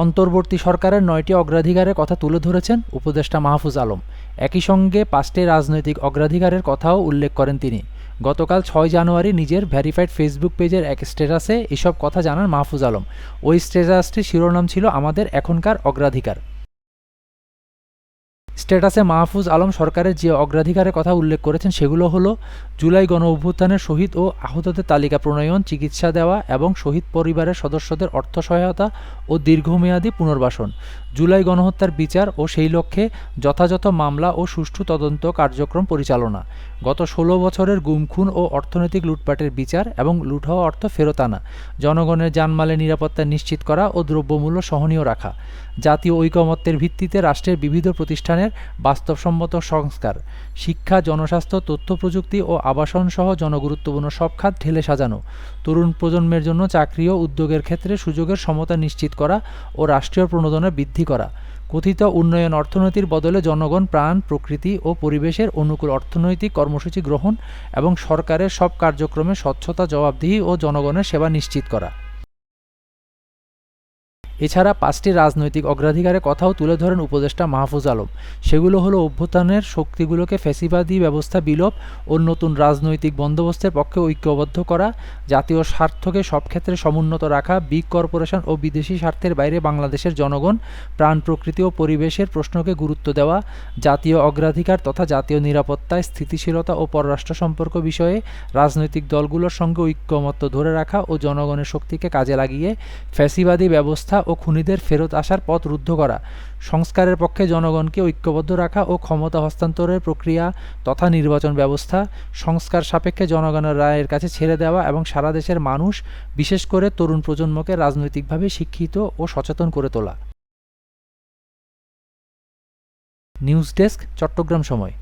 অন্তর্বর্তী সরকারের নয়টি অগ্রাধিকারের কথা তুলে ধরেছেন উপদেষ্টা মাহফুজ আলম। একই সঙ্গে পাঁচটি রাজনৈতিক অগ্রাধিকারের কথাও উল্লেখ করেন তিনি। গতকাল ছয় জানুয়ারি নিজের ভেরিফাইড ফেসবুক পেজের এক স্ট্যাটাসে এসব কথা জানান মাহফুজ আলম। ওই স্ট্যাটাসটির শিরোনাম ছিল আমাদের এখনকার অগ্রাধিকার। স্ট্যাটাসে মাহফুজ আলম সরকারের যে অগ্রাধিকারের কথা উল্লেখ করেছেন সেগুলো হলো জুলাই গণ অভ্যুত্থানের শহীদ ও আহতদের তালিকা প্রণয়ন, চিকিৎসা দেওয়া এবং শহীদ পরিবারের সদস্যদের অর্থ সহায়তা ও দীর্ঘমেয়াদী পুনর্বাসন, জুলাই গণহত্যার বিচার ও সেই লক্ষ্যে যথাযথ মামলা ও সুষ্ঠু তদন্ত কার্যক্রম পরিচালনা, গত ষোলো বছরের গুমখুন ও অর্থনৈতিক লুটপাটের বিচার এবং লুট হওয়া অর্থ ফেরত আনা, জনগণের জানমালের নিরাপত্তা নিশ্চিত করা ও দ্রব্যমূল্য সহনীয় রাখা, জাতীয় ঐকমত্যের ভিত্তিতে রাষ্ট্রের বিবিধ প্রতিষ্ঠানের বাস্তবসম্মত সংস্কার, শিক্ষা, জনস্বাস্থ্য, তথ্য প্রযুক্তি ও আবাসন সহ জনগুরুত্বপূর্ণ সব খাত ঢেলে সাজানো। তরুণ প্রজন্মের জন্য চাকরি ও উদ্যোগের ক্ষেত্রে সুযোগের সমতা নিশ্চিত করা ও রাষ্ট্রীয় প্রণোদনা বৃদ্ধি করা। কথিত উন্নয়ন অর্থনীতির বদলে জনগণ প্রাণ, প্রকৃতি ও পরিবেশের অনুকূল অর্থনৈতিক কর্মসূচি গ্রহণ এবং সরকারের সব কার্যক্রমে স্বচ্ছতা, জবাবদিহি ও জনগণের সেবা নিশ্চিত করা। এছাড়া পাঁচটি রাজনৈতিক অগ্রাধিকারের কথাও তুলে ধরেন উপদেষ্টা মাহফুজ আলম। সেগুলো হলো অভ্যুত্থানের শক্তিগুলোকে ফ্যাসিবাদী ব্যবস্থা বিলোপ ও নতুন রাজনৈতিক বন্দোবস্তের পক্ষে ঐক্যবদ্ধ করা, জাতীয় স্বার্থকে সব ক্ষেত্রে সমুন্নত রাখা, বিগ কর্পোরেশন ও বিদেশি স্বার্থের বাইরে বাংলাদেশের জনগণ, প্রাণ প্রকৃতি ও পরিবেশের প্রশ্নকে গুরুত্ব দেওয়া, জাতীয় অগ্রাধিকার তথা জাতীয় নিরাপত্তায় স্থিতিশীলতা ও পররাষ্ট্র সম্পর্ক বিষয়ে রাজনৈতিক দলগুলোর সঙ্গে ঐক্যমত্য ধরে রাখা ও জনগণের শক্তিকে কাজে লাগিয়ে ফ্যাসিবাদী ব্যবস্থা ও খুনিদের ফেরত আসার পথ রুদ্ধ করা। সংস্কারের পক্ষে জনগণকে ঐক্যবদ্ধ রাখা ও ক্ষমতা হস্তান্তরের প্রক্রিয়া তথা নির্বাচন ব্যবস্থা, সংস্কার সাপেক্ষে জনগণের রায়ের কাছে ছেড়ে দেওয়া এবং সারা দেশের মানুষ, বিশেষ করে তরুণ প্রজন্মকে রাজনৈতিকভাবে শিক্ষিত ও সচেতন করে তোলা। নিউজ ডেস্ক, চট্টগ্রাম সময়।